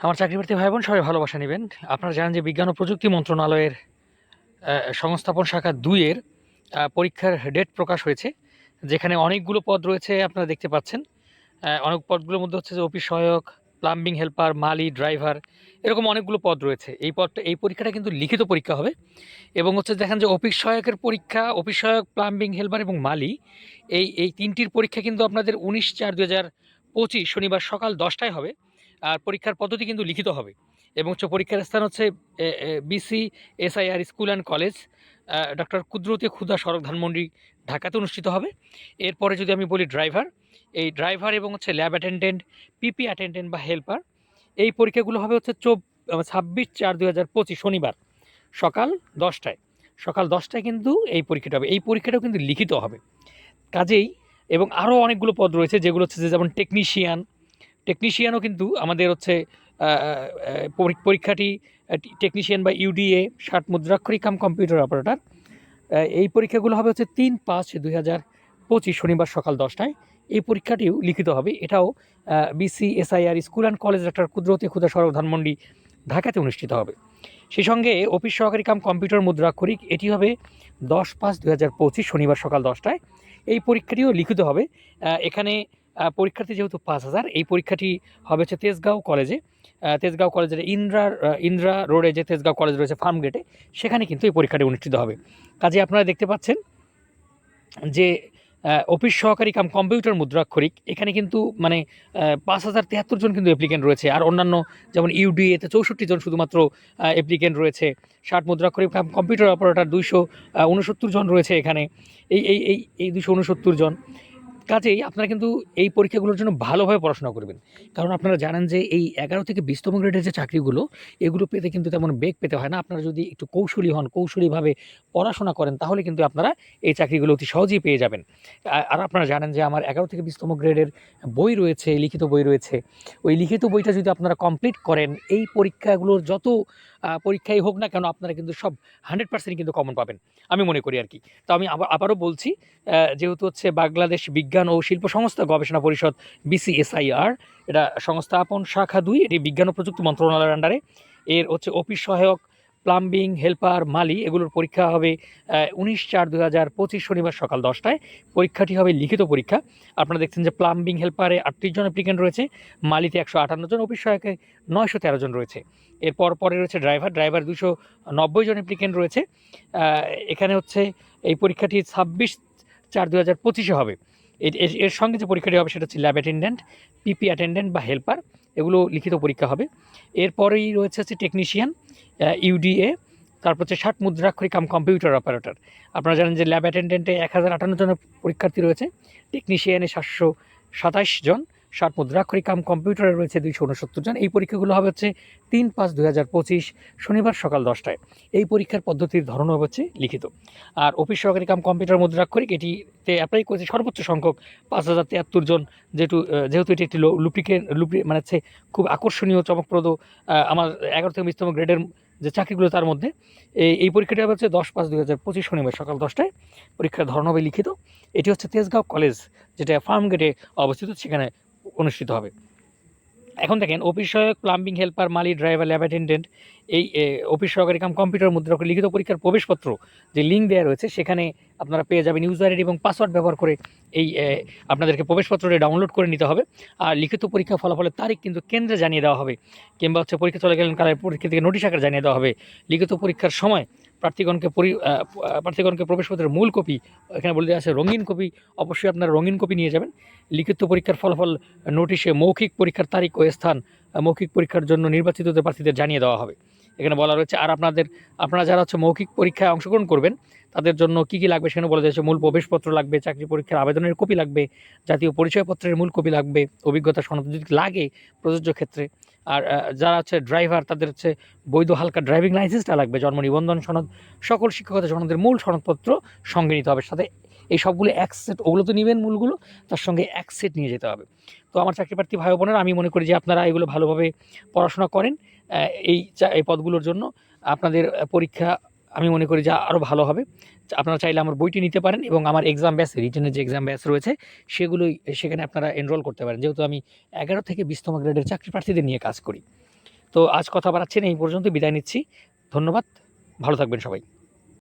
আমার চাকরিপ্রার্থী ভাই বোন সবাই ভালোবাসা নেবেন। আপনারা জানেন যে বিজ্ঞান ও প্রযুক্তি মন্ত্রণালয়ের সংস্থাপন শাখা দুইয়ের পরীক্ষার ডেট প্রকাশ হয়েছে। যেখানে অনেকগুলো পদ রয়েছে, আপনারা দেখতে পাচ্ছেন। অনেক পদগুলোর মধ্যে হচ্ছে যে অফিস সহায়ক প্লাম্বিং হেল্পার মালি ড্রাইভার এরকম অনেকগুলো পদ রয়েছে। এই পদটা এই পরীক্ষাটা কিন্তু লিখিত পরীক্ষা হবে। এবং হচ্ছে দেখেন যে অফিস সহায়কের পরীক্ষা অফিস সহায়ক প্লাম্বিং হেল্পার এবং মালি, এই এই তিনটির পরীক্ষা কিন্তু আপনাদের উনিশ চার দু হাজার পঁচিশ শনিবার সকাল দশটায় হবে। আর পরীক্ষার পদ্ধতি কিন্তু লিখিত হবে। এবং হচ্ছে পরীক্ষার স্থান হচ্ছে BC SIR school and college doctor Kudrati Khuda সড়ক ধানমন্ডি ঢাকাতে অনুষ্ঠিত হবে। এরপরে যদি আমি বলি ড্রাইভার এই ড্রাইভার এবং হচ্ছে ল্যাব অ্যাটেন্ডেন্ট পিপি অ্যাটেন্ডেন্ট বা হেল্পার এই পরীক্ষাগুলো হবে হচ্ছে চোব ছাব্বিশ চার দু হাজার পঁচিশ শনিবার সকাল দশটায়। সকাল দশটায় কিন্তু এই পরীক্ষাটা হবে। এই পরীক্ষাটাও কিন্তু লিখিত হবে। কাজেই এবং আরও অনেকগুলো পদ রয়েছে যেগুলো হচ্ছে যেমন টেকনিশিয়ান টেকনিশিয়ানও কিন্তু আমাদের হচ্ছে পরীক্ষাটি টেকনিশিয়ান বা ইউডিএ ষাট মুদ্রাক্ষরিক কাম কম্পিউটার অপারেটর এই পরীক্ষাগুলো হবে হচ্ছে তিন পাঁচ দুই হাজার পঁচিশ শনিবার সকাল দশটায়। এই পরীক্ষাটিও লিখিত হবে। এটাও BC SIR school and college doctor Kudrati Khuda সড়ক ধানমন্ডি ঢাকাতে অনুষ্ঠিত হবে। সেই সঙ্গে অফিস সহকারী কাম কম্পিউটার মুদ্রাক্ষরিক, এটি হবে দশ পাঁচ দু হাজার পঁচিশ শনিবার সকাল দশটায়। এই পরীক্ষাটিও লিখিত হবে। এখানে পরীক্ষার্থী যেহেতু পাঁচ হাজার, এই পরীক্ষাটি হবে হচ্ছে তেজগাঁও কলেজে। তেজগাঁও কলেজের ইন্দ্রা ইন্দ্রা রোডে যে তেজগাঁও কলেজ রয়েছে ফার্ম গেটে, সেখানে কিন্তু এই পরীক্ষাটি অনুষ্ঠিত হবে। কাজে আপনারা দেখতে পাচ্ছেন যে অফিস সহকারী কাম কম্পিউটার মুদ্রাক্ষরিক, এখানে কিন্তু মানে পাঁচ হাজার তিয়াত্তর জন কিন্তু অ্যাপ্লিকেন্ট রয়েছে। আর অন্যান্য যেমন ইউডিএতে চৌষট্টি জন শুধুমাত্র অ্যাপ্লিকেন্ট রয়েছে। ষাট মুদ্রাক্ষরিক কাম কম্পিউটার অপারেটর দুইশো উনসত্তর জন রয়েছে এখানে। এই এই এই এই দুশো উনসত্তর জন। কাজেই আপনারা কিন্তু এই পরীক্ষাগুলোর জন্য ভালোভাবে পড়াশোনা করবেন। কারণ আপনারা জানেন যে এই এগারো থেকে বিশতম গ্রেডের যে চাকরিগুলো, এগুলো পেতে কিন্তু তেমন বেগ পেতে হয় না। আপনারা যদি একটু কৌশলী হন, কৌশলীভাবে পড়াশোনা করেন, তাহলে কিন্তু আপনারা এই চাকরিগুলো অতি সহজেই পেয়ে যাবেন। আর আপনারা জানেন যে আমার এগারো থেকে বিশতম গ্রেডের বই রয়েছে, লিখিত বই রয়েছে। ওই লিখিত বইটা যদি আপনারা কমপ্লিট করেন, এই পরীক্ষাগুলোর যত পরীক্ষাই হোক না কেন আপনারা কিন্তু সব হান্ড্রেড পার্সেন্ট কিন্তু কমন পাবেন, আমি মনে করি আর কি তো আমি আবার, আবারও বলছি যেহেতু হচ্ছে বাংলাদেশ বিজ্ঞান ও শিল্প সংস্থা গবেষণা পরিষদ বিসিএসআইআর এটা সংস্থাপন শাখা দুই, এটি বিজ্ঞান ও প্রযুক্তি মন্ত্রণালয়ের আন্ডারে এর হচ্ছে অফিস সহায়ক প্লাম্বিং, হেল্পার, মালি এগুলোর পরীক্ষা হবে উনিশ চার দু হাজার পঁচিশ শনিবার সকাল দশটায়। পরীক্ষাটি হবে লিখিত পরীক্ষা। আপনারা দেখছেন যে প্লাম্বিং, হেল্পারে আটত্রিশ জন অ্যাপ্লিকেন্ট রয়েছে, মালিতে একশো আটান্ন জন, অফিস সহায়কে নয়শো তেরো জন রয়েছে। এরপর পরে রয়েছে ড্রাইভার ড্রাইভার দুশো নব্বই জন অ্যাপ্লিকেন্ট রয়েছে। এখানে হচ্ছে এই পরীক্ষাটি ছাব্বিশ চার দু হাজার পঁচিশে হবে। এর- সঙ্গে যে পরীক্ষাটি হবে সেটা হচ্ছে ল্যাব অ্যাটেন্ডেন্ট, পিপি অ্যাটেন্ডেন্ট বা হেল্পার। এগুলো লিখিত পরীক্ষা হবে। এরপরেই রয়েছে হচ্ছে টেকনিশিয়ান। ইউডিএ তারপর হচ্ছে ষাট মুদ্রাক্ষরিক কাম কম্পিউটার অপারেটর আপনারা জানেন যে ল্যাব অ্যাটেন্ডেন্টে এক হাজার আটান্ন জন পরীক্ষার্থী রয়েছে। টেকনিশিয়ানে সাতশো সাতাশ জন, ষাট মুদ্রাক্ষরিক কাম কম্পিউটারে রয়েছে দুইশো উনসত্তর জন। এই পরীক্ষাগুলো হবে হচ্ছে তিন পাঁচ দুই হাজার পঁচিশ শনিবার সকাল দশটায়। এই পরীক্ষার পদ্ধতির ধরন হচ্ছে লিখিত। আর অফিস সহকারী কাম কম্পিউটার মুদ্রাক্ষরিক, এটিতে অ্যাপ্লাই করেছে সর্বোচ্চ সংখ্যক পাঁচ হাজার তিয়াত্তর জন, যেহেতু যেহেতু এটি একটি লুপ্রিকেন লুপ্রি মানে হচ্ছে খুব আকর্ষণীয়, চমকপ্রদ আমার এগারো থেকে বিশতম গ্রেডের যে চাকরিগুলো তার মধ্যে, এই এই পরীক্ষাটি হচ্ছে দশ পাঁচ দুই হাজার পঁচিশ শনিবার সকাল দশটায়। পরীক্ষার ধরন হবে লিখিত। এটি হচ্ছে তেজগাঁও কলেজ, যেটা ফার্ম গেটে অবস্থিত, সেখানে অনুষ্ঠিত হবে। এখন দেখেন অফিস সহায়ক প্লাম্বিং হেল্পার মালি ড্রাইভার ল্যাব অ্যাটেন্ডেন্ট এই অফিস সহকারী কাম কম্পিউটার মুদ্রা লিখিত পরীক্ষার প্রবেশপত্র যে লিঙ্ক দেওয়া রয়েছে, সেখানে আপনারা পেয়ে যাবেন ইউজার আইডি এবং পাসওয়ার্ড ব্যবহার করে এই আপনাদেরকে প্রবেশপত্রটি ডাউনলোড করে নিতে হবে। আর লিখিত পরীক্ষা ফলাফলের তারিখ কিন্তু কেন্দ্রে জানিয়ে দেওয়া হবে, কিংবা হচ্ছে পরীক্ষা চলে গেলেন কালের পরীক্ষা থেকে নোটিশ আকারে জানিয়ে দেওয়া হবে। লিখিত পরীক্ষার সময় প্রার্থীগণকে পরি প্রার্থীগণকে প্রবেশপত্রের মূল কপি, এখানে বলে দেওয়া আছে রঙিন কপি, অবশ্যই আপনারা রঙিন কপি নিয়ে যাবেন। লিখিত পরীক্ষার ফলাফল নোটিশে মৌখিক পরীক্ষার তারিখ ও স্থান মৌখিক পরীক্ষার জন্য নির্বাচিত প্রার্থীদের জানিয়ে দেওয়া হবে। এখানে বলা রয়েছে, আর আপনাদের, আপনারা যারা হচ্ছে মৌখিক পরীক্ষায় অংশগ্রহণ করবেন তাদের জন্য কী কী লাগবে সেখানে বলা যাচ্ছে মূল প্রবেশপত্র লাগবে, চাকরি পরীক্ষার আবেদনের কপি লাগবে, জাতীয় পরিচয়পত্রের মূল কপি লাগবে, অভিজ্ঞতা সনদ যদি লাগে প্রযোজ্য ক্ষেত্রে। আর যারা হচ্ছে ড্রাইভার তাদের হচ্ছে বৈধ হালকা ড্রাইভিং লাইসেন্সটা লাগবে, জন্ম নিবন্ধন সনদ, সকল শিক্ষকতা সনদের মূল সনদপত্র সঙ্গে নিতে হবে। সাথে এই সবগুলো এক সেট ওগুলো তো নেবেন মূলগুলো, তার সঙ্গে এক সেট নিয়ে যেতে হবে। তো আমার চাকরি প্রার্থী ভাই বোনেরা, আমি মনে করি যে আপনারা এগুলো ভালোভাবে পড়াশোনা করেন এই এই পদগুলোর জন্য। আপনাদের পরীক্ষা আমি মনে করি যে আরও ভালো হবে। আপনারা চাইলে আমার বইটি নিতে পারেন এবং আমার এক্সাম ব্যাস রিটেনের যে এক্সাম ব্যাস রয়েছে, সেগুলোই সেখানে আপনারা এনরোল করতে পারেন। যেহেতু আমি এগারো থেকে বিশতম গ্রেডের চাকরি প্রার্থীদের নিয়ে কাজ করি। তো আজ কথা বাড়াচ্ছেন এই পর্যন্ত বিদায় নিচ্ছি। ধন্যবাদ, ভালো থাকবেন সবাই।